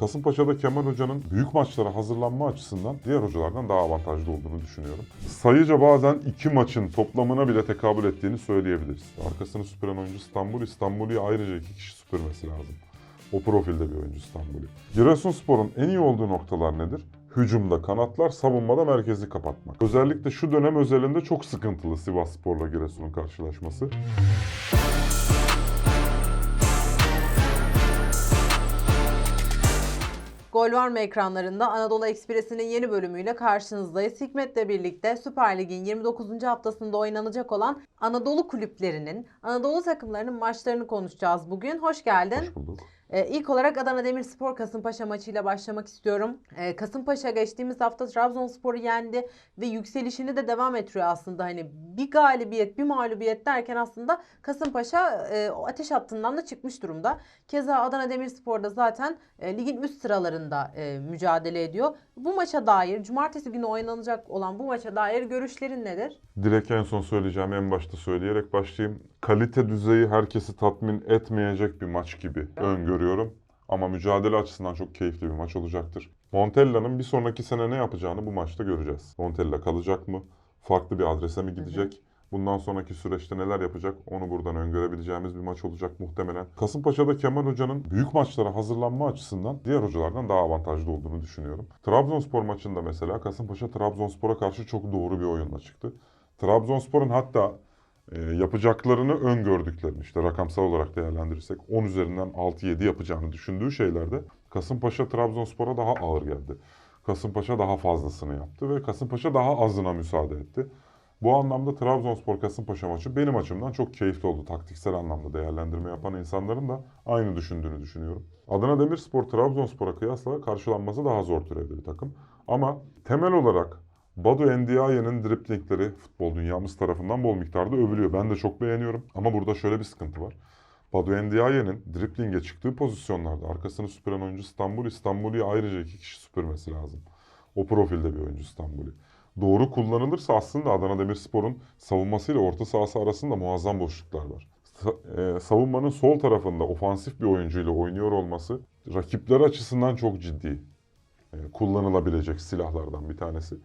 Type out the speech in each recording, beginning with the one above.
Kasımpaşa'da Kemal Hoca'nın büyük maçlara hazırlanma açısından diğer hocalardan daha avantajlı olduğunu düşünüyorum. Sayıca bazen iki maçın toplamına bile tekabül ettiğini söyleyebiliriz. Arkasını süpüren oyuncu İstanbul, İstanbul'u ayrıca iki kişi süpürmesi lazım. O profilde bir oyuncu İstanbul'u. Giresunspor'un en iyi olduğu noktalar nedir? Hücumda kanatlar, savunmada merkezi kapatmak. Özellikle şu dönem özelinde çok sıkıntılı Sivas Spor'la Giresun'un karşılaşması. Gol var mı ekranlarında? Anadolu Ekspresi'nin yeni bölümüyle karşınızdayız. Hikmet'le birlikte Süper Lig'in 29. haftasında oynanacak olan Anadolu kulüplerinin, Anadolu takımlarının maçlarını konuşacağız bugün. Hoş geldin. Hoş bulduk. Ee, ilk olarak Adana Demirspor Kasımpaşa maçıyla başlamak istiyorum. Ee, Kasımpaşa geçtiğimiz hafta Trabzonspor'u yendi ve yükselişini de devam ettiriyor aslında. Hani bir galibiyet, bir mağlubiyet derken aslında Kasımpaşa e, o ateş hattından da çıkmış durumda. Keza Adana Demirspor da zaten e, ligin üst sıralarında e, mücadele ediyor. Bu maça dair, cumartesi günü oynanacak olan bu maça dair görüşlerin nedir? Direkt en son söyleyeceğim en başta söyleyerek başlayayım. Kalite düzeyi herkesi tatmin etmeyecek bir maç gibi öngörüyorum. Ama mücadele açısından çok keyifli bir maç olacaktır. Montella'nın bir sonraki sene ne yapacağını bu maçta göreceğiz. Montella kalacak mı? Farklı bir adrese mi gidecek? Bundan sonraki süreçte neler yapacak onu buradan öngörebileceğimiz bir maç olacak muhtemelen. Kasımpaşa'da Kemal Hoca'nın büyük maçlara hazırlanma açısından diğer hocalardan daha avantajlı olduğunu düşünüyorum. Trabzonspor maçında mesela Kasımpaşa Trabzonspor'a karşı çok doğru bir oyunla çıktı. Trabzonspor'un hatta e, yapacaklarını öngördüklerini işte rakamsal olarak değerlendirirsek 10 üzerinden 6-7 yapacağını düşündüğü şeylerde Kasımpaşa Trabzonspor'a daha ağır geldi. Kasımpaşa daha fazlasını yaptı ve Kasımpaşa daha azına müsaade etti. Bu anlamda Trabzonspor Kasımpaşa maçı benim açımdan çok keyifli oldu. Taktiksel anlamda değerlendirme yapan insanların da aynı düşündüğünü düşünüyorum. Adana Demirspor Trabzonspor'a kıyasla karşılanması daha zor türevli bir takım. Ama temel olarak Badu Endiaye'nin driplingleri futbol dünyamız tarafından bol miktarda övülüyor. Ben de çok beğeniyorum. Ama burada şöyle bir sıkıntı var. Badu Endiaye'nin driplinge çıktığı pozisyonlarda arkasını süpüren oyuncu İstanbul, İstanbul'u ayrıca iki kişi süpürmesi lazım. O profilde bir oyuncu İstanbul'u. Doğru kullanılırsa aslında Adana Demirspor'un savunmasıyla orta sahası arasında muazzam boşluklar var. Sa- e, savunmanın sol tarafında ofansif bir oyuncuyla oynuyor olması rakipler açısından çok ciddi e, kullanılabilecek silahlardan bir tanesi.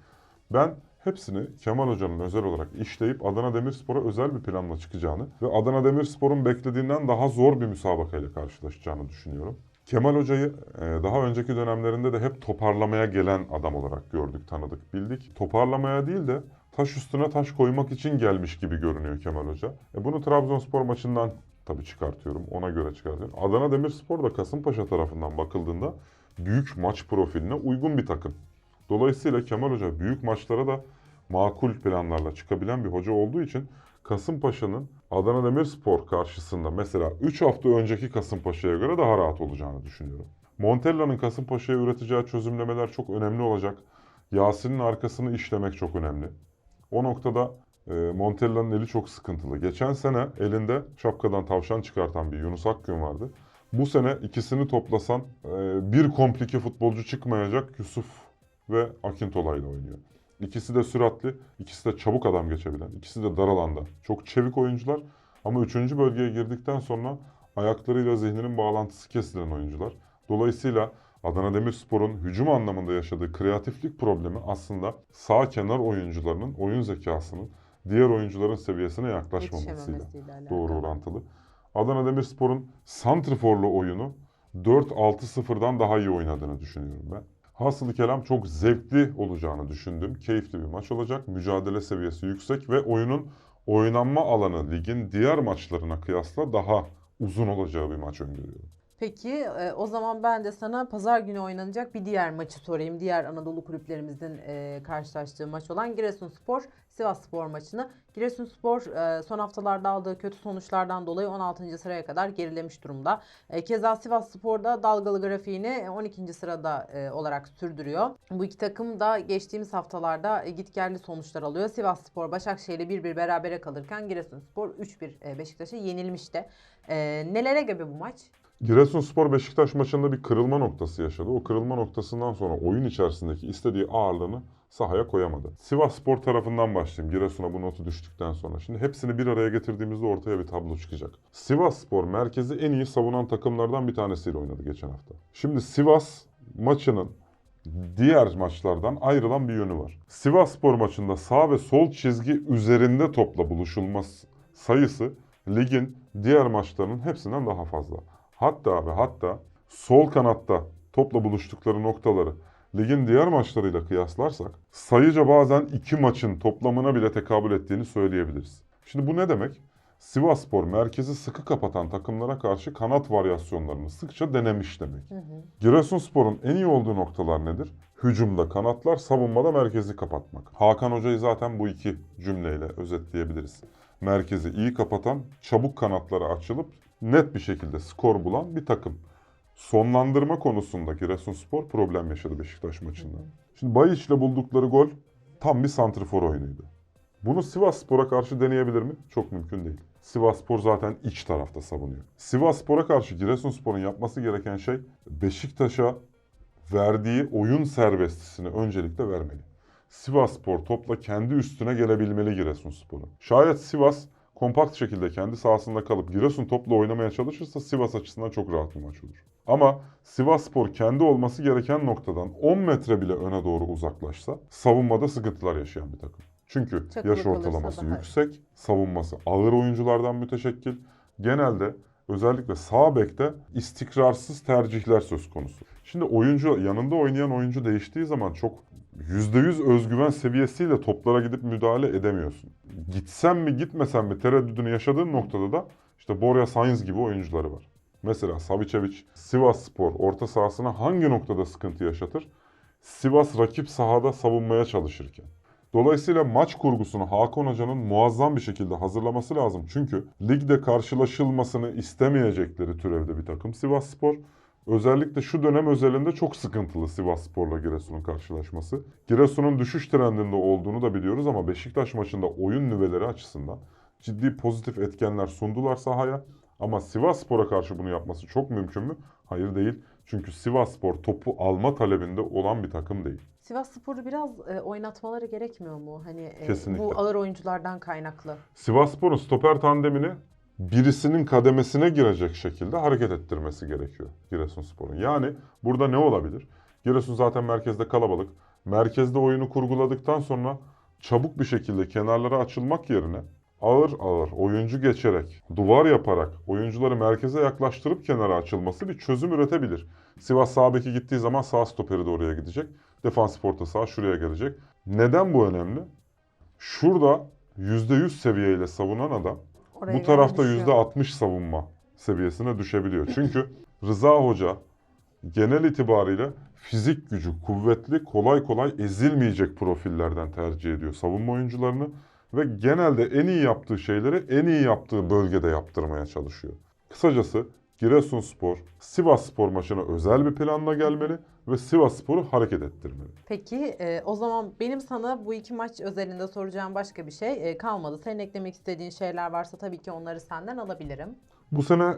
Ben hepsini Kemal Hoca'nın özel olarak işleyip Adana Demirspor'a özel bir planla çıkacağını ve Adana Demirspor'un beklediğinden daha zor bir müsabakayla karşılaşacağını düşünüyorum. Kemal Hoca'yı e, daha önceki dönemlerinde de hep toparlamaya gelen adam olarak gördük, tanıdık, bildik. Toparlamaya değil de taş üstüne taş koymak için gelmiş gibi görünüyor Kemal Hoca. E bunu Trabzonspor maçından tabii çıkartıyorum, ona göre çıkartıyorum. Adana Demirspor da Kasımpaşa tarafından bakıldığında büyük maç profiline uygun bir takım. Dolayısıyla Kemal Hoca büyük maçlara da makul planlarla çıkabilen bir hoca olduğu için Kasımpaşa'nın Adana Demirspor karşısında mesela 3 hafta önceki Kasımpaşa'ya göre daha rahat olacağını düşünüyorum. Montella'nın Kasımpaşa'ya üreteceği çözümlemeler çok önemli olacak. Yasin'in arkasını işlemek çok önemli. O noktada e, Montella'nın eli çok sıkıntılı. Geçen sene elinde şapkadan tavşan çıkartan bir Yunus Akgün vardı. Bu sene ikisini toplasan e, bir komplike futbolcu çıkmayacak Yusuf ve Akintola ile oynuyor. İkisi de süratli, ikisi de çabuk adam geçebilen, ikisi de dar alanda. Çok çevik oyuncular ama üçüncü bölgeye girdikten sonra ayaklarıyla zihninin bağlantısı kesilen oyuncular. Dolayısıyla Adana Demirspor'un hücum anlamında yaşadığı kreatiflik problemi aslında sağ kenar oyuncularının oyun zekasının diğer oyuncuların seviyesine yaklaşmamasıyla doğru orantılı. Adana Demirspor'un santriforlu oyunu 4-6-0'dan daha iyi oynadığını düşünüyorum ben. Hasılı kelam çok zevkli olacağını düşündüm. Keyifli bir maç olacak. Mücadele seviyesi yüksek ve oyunun oynanma alanı ligin diğer maçlarına kıyasla daha uzun olacağı bir maç öngörüyorum. Peki e, o zaman ben de sana pazar günü oynanacak bir diğer maçı sorayım. Diğer Anadolu kulüplerimizin e, karşılaştığı maç olan Giresunspor Sivasspor maçını. Giresunspor e, son haftalarda aldığı kötü sonuçlardan dolayı 16. sıraya kadar gerilemiş durumda. Keza Sivasspor da dalgalı grafiğini 12. sırada olarak sürdürüyor. Bu iki takım da geçtiğimiz haftalarda e, sonuçlar alıyor. Sivasspor Başakşehir'le 1-1 berabere kalırken Giresunspor 3-1 e, Beşiktaş'a yenilmişti. E, nelere gebe bu maç? Giresunspor Beşiktaş maçında bir kırılma noktası yaşadı. O kırılma noktasından sonra oyun içerisindeki istediği ağırlığını sahaya koyamadı. Sivas Spor tarafından başlayayım. Giresun'a bu notu düştükten sonra. Şimdi hepsini bir araya getirdiğimizde ortaya bir tablo çıkacak. Sivas Spor merkezi en iyi savunan takımlardan bir tanesiyle oynadı geçen hafta. Şimdi Sivas maçının diğer maçlardan ayrılan bir yönü var. Sivas Spor maçında sağ ve sol çizgi üzerinde topla buluşulma sayısı ligin diğer maçlarının hepsinden daha fazla. Hatta ve hatta sol kanatta topla buluştukları noktaları ligin diğer maçlarıyla kıyaslarsak sayıca bazen iki maçın toplamına bile tekabül ettiğini söyleyebiliriz. Şimdi bu ne demek? Sivasspor merkezi sıkı kapatan takımlara karşı kanat varyasyonlarını sıkça denemiş demek. Giresunspor'un en iyi olduğu noktalar nedir? Hücumda kanatlar, savunmada merkezi kapatmak. Hakan Hoca'yı zaten bu iki cümleyle özetleyebiliriz. Merkezi iyi kapatan, çabuk kanatlara açılıp net bir şekilde skor bulan bir takım. Sonlandırma konusunda Giresunspor problem yaşadı Beşiktaş maçında. Şimdi Bayiç'le buldukları gol tam bir santrifor oyunuydu. Bunu Sivasspor'a karşı deneyebilir mi? Çok mümkün değil. Sivasspor zaten iç tarafta savunuyor. Sivasspor'a karşı Giresunspor'un yapması gereken şey Beşiktaş'a verdiği oyun serbestisini öncelikle vermeli. Sivasspor topla kendi üstüne gelebilmeli Giresunspor'un. Şayet Sivas kompakt şekilde kendi sahasında kalıp Giresun topla oynamaya çalışırsa Sivas açısından çok rahat bir maç olur. Ama Sivasspor kendi olması gereken noktadan 10 metre bile öne doğru uzaklaşsa savunmada sıkıntılar yaşayan bir takım. Çünkü Çakılı yaş ortalaması yüksek, savunması ağır oyunculardan müteşekkil. Genelde özellikle sağ bekte istikrarsız tercihler söz konusu. Şimdi oyuncu yanında oynayan oyuncu değiştiği zaman çok %100 özgüven seviyesiyle toplara gidip müdahale edemiyorsun. Gitsem mi gitmesem mi tereddüdünü yaşadığın noktada da işte Borja Sainz gibi oyuncuları var. Mesela Savicevic Sivas Spor orta sahasına hangi noktada sıkıntı yaşatır? Sivas rakip sahada savunmaya çalışırken. Dolayısıyla maç kurgusunu Hakan Hoca'nın muazzam bir şekilde hazırlaması lazım. Çünkü ligde karşılaşılmasını istemeyecekleri türevde bir takım Sivas Spor. Özellikle şu dönem özelinde çok sıkıntılı Sivas Spor'la Giresun'un karşılaşması. Giresun'un düşüş trendinde olduğunu da biliyoruz ama Beşiktaş maçında oyun nüveleri açısından ciddi pozitif etkenler sundular sahaya. Ama Sivas Spor'a karşı bunu yapması çok mümkün mü? Hayır değil. Çünkü Sivas Spor topu alma talebinde olan bir takım değil. Sivas Spor'u biraz e, oynatmaları gerekmiyor mu? Hani e, Kesinlikle. bu ağır oyunculardan kaynaklı. Sivasspor'un stoper tandemini birisinin kademesine girecek şekilde hareket ettirmesi gerekiyor Giresunspor'un. Yani burada ne olabilir? Giresun zaten merkezde kalabalık. Merkezde oyunu kurguladıktan sonra çabuk bir şekilde kenarlara açılmak yerine ağır ağır oyuncu geçerek, duvar yaparak oyuncuları merkeze yaklaştırıp kenara açılması bir çözüm üretebilir. Sivas sağ beki gittiği zaman sağ stoperi de oraya gidecek. Defans orta saha şuraya gelecek. Neden bu önemli? Şurada %100 seviyeyle savunan adam Oraya bu tarafta yüzde 60 savunma seviyesine düşebiliyor. Çünkü Rıza Hoca genel itibariyle fizik gücü kuvvetli, kolay kolay ezilmeyecek profillerden tercih ediyor savunma oyuncularını ve genelde en iyi yaptığı şeyleri en iyi yaptığı bölgede yaptırmaya çalışıyor. Kısacası Giresunspor, Sivasspor maçına özel bir planla gelmeli ve Sivasspor'u hareket ettirmeli. Peki e, o zaman benim sana bu iki maç özelinde soracağım başka bir şey e, kalmadı. Senin eklemek istediğin şeyler varsa tabii ki onları senden alabilirim. Bu sene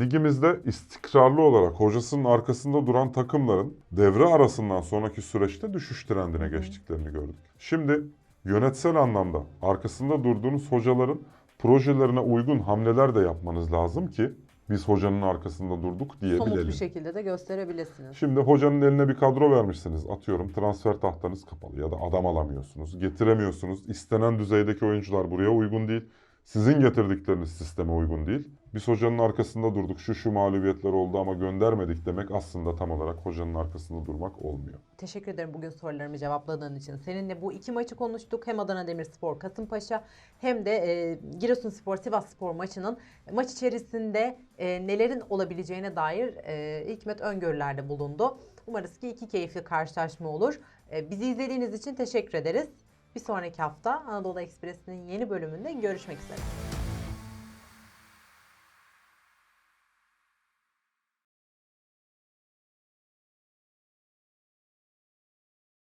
ligimizde istikrarlı olarak hocasının arkasında duran takımların devre arasından sonraki süreçte düşüş trendine geçtiklerini gördük. Şimdi yönetsel anlamda arkasında durduğunuz hocaların projelerine uygun hamleler de yapmanız lazım ki biz hocanın arkasında durduk Somut diyebilelim. bir şekilde de gösterebilirsiniz. Şimdi hocanın eline bir kadro vermişsiniz. Atıyorum transfer tahtanız kapalı ya da adam alamıyorsunuz. Getiremiyorsunuz. İstenen düzeydeki oyuncular buraya uygun değil. Sizin getirdikleriniz sisteme uygun değil. Biz hocanın arkasında durduk. Şu şu mağlubiyetler oldu ama göndermedik demek aslında tam olarak hocanın arkasında durmak olmuyor. Teşekkür ederim bugün sorularımı cevapladığın için. Seninle bu iki maçı konuştuk. Hem Adana Demirspor Kasımpaşa hem de e, Giresunspor Sivasspor maçının maç içerisinde e, nelerin olabileceğine dair e, Hikmet öngörülerde bulundu. Umarız ki iki keyifli karşılaşma olur. E, bizi izlediğiniz için teşekkür ederiz. Bir sonraki hafta Anadolu Ekspresi'nin yeni bölümünde görüşmek üzere.